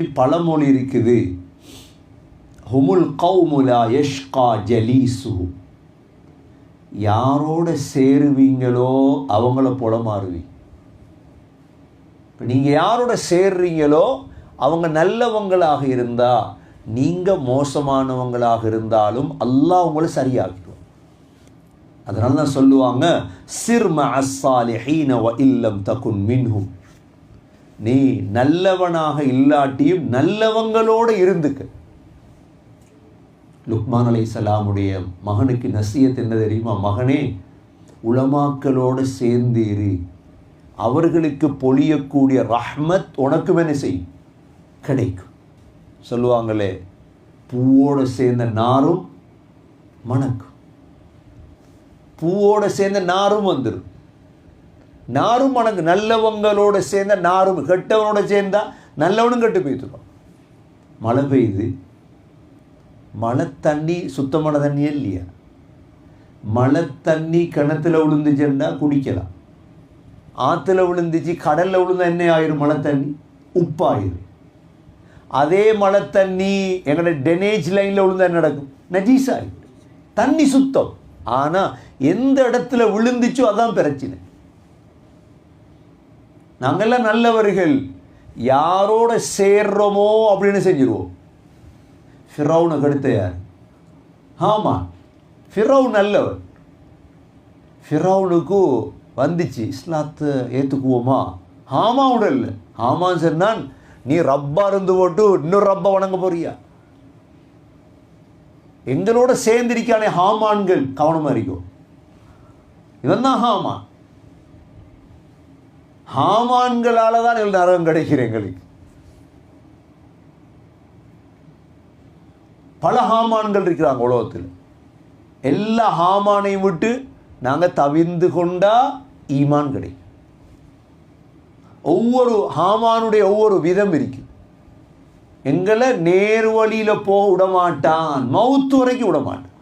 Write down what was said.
பழமொழி இருக்குது. ஹுமுல் கௌமுலா யஷ்கா ஜலீசு. யாரோட சேருவீங்களோ அவங்கள போல மாறுவீங்க இப்போ நீங்கள் யாரோட சேர்றீங்களோ அவங்க நல்லவங்களாக இருந்தால் நீங்கள் மோசமானவங்களாக இருந்தாலும் அல்லாஹ் உங்களை சரியாக்கிடுவோம் அதனால தான் சொல்லுவாங்க சிர்ம அஸ்ஸாலிஹீன வ இல்லம் தகுன் மின்ஹும். நீ நல்லவனாக இல்லாட்டியும் நல்லவங்களோட இருந்துக்க. லுக்மான் அலை சலாமுடைய மகனுக்கு நசியத் என்ன தெரியுமா? மகனே உளமாக்களோடு சேர்ந்து இரு. அவர்களுக்கு பொழியக்கூடிய ரஹ்மத் உனக்கும் என்ன செய்யும் கிடைக்கும். சொல்லுவாங்களே பூவோடு சேர்ந்த நாரும் மணக்கும். பூவோடு சேர்ந்த நாரும் வந்துடும் நாரும் உனக்கு நல்லவங்களோட சேர்ந்தா நாரும் கெட்டவனோட சேர்ந்தா நல்லவனும் கெட்டு போய்த்துடும் மழை பெய்யுது. மழை தண்ணி சுத்தமான தண்ணியே இல்லையா? மழை தண்ணி கிணத்துல விழுந்துச்சுன்னா குடிக்கலாம். ஆற்றுல விழுந்துச்சு கடலில் விழுந்தா என்ன ஆயிரும்? மழை தண்ணி உப்பாயிரும். அதே மழை தண்ணி எங்களோட டெனேஜ் லைனில் விழுந்தா நடக்கும்? நஜீஸ் ஆயிடும் தண்ணி சுத்தம். ஆனால் எந்த இடத்துல விழுந்துச்சோ அதான் பிரச்சனை. நாங்கெல்லாம் நல்லவர்கள். யாரோட சேர்றோமோ அப்படின்னு செஞ்சிருவோம். ஃபிரௌனுக்கு அடுத்த யார்? ஆமாம் ஃபிரௌன் நல்லவர். ஃபிரௌனுக்கு வந்துச்சு இஸ்லாத்தை ஏற்றுக்குவோமா ஆமாம் இல்லை. ஆமான்னு சொன்னான் நீ ரப்பா இருந்து போட்டு இன்னொரு ரப்பா வணங்க போறியா? எங்களோட சேர்ந்திருக்கானே ஹாமான்கள் கவனமாக இருக்கும் இவன் தான் ஹாமான். ஹாமான்களால் தான் எங்கள் நரகம் கிடைக்கிற எங்களுக்கு. பல ஹாமான்கள் இருக்கிறாங்க உலகத்தில். எல்லா ஹாமானையும் விட்டு நாங்கள் தவிர்ந்து கொண்டா ஈமான் கிடைக்கும். ஒவ்வொரு ஹாமானுடைய ஒவ்வொரு விதம் இருக்கு. எங்களை நேர் வழியில் போக விடமாட்டான் மவுத்து வரைக்கும் விடமாட்டான்.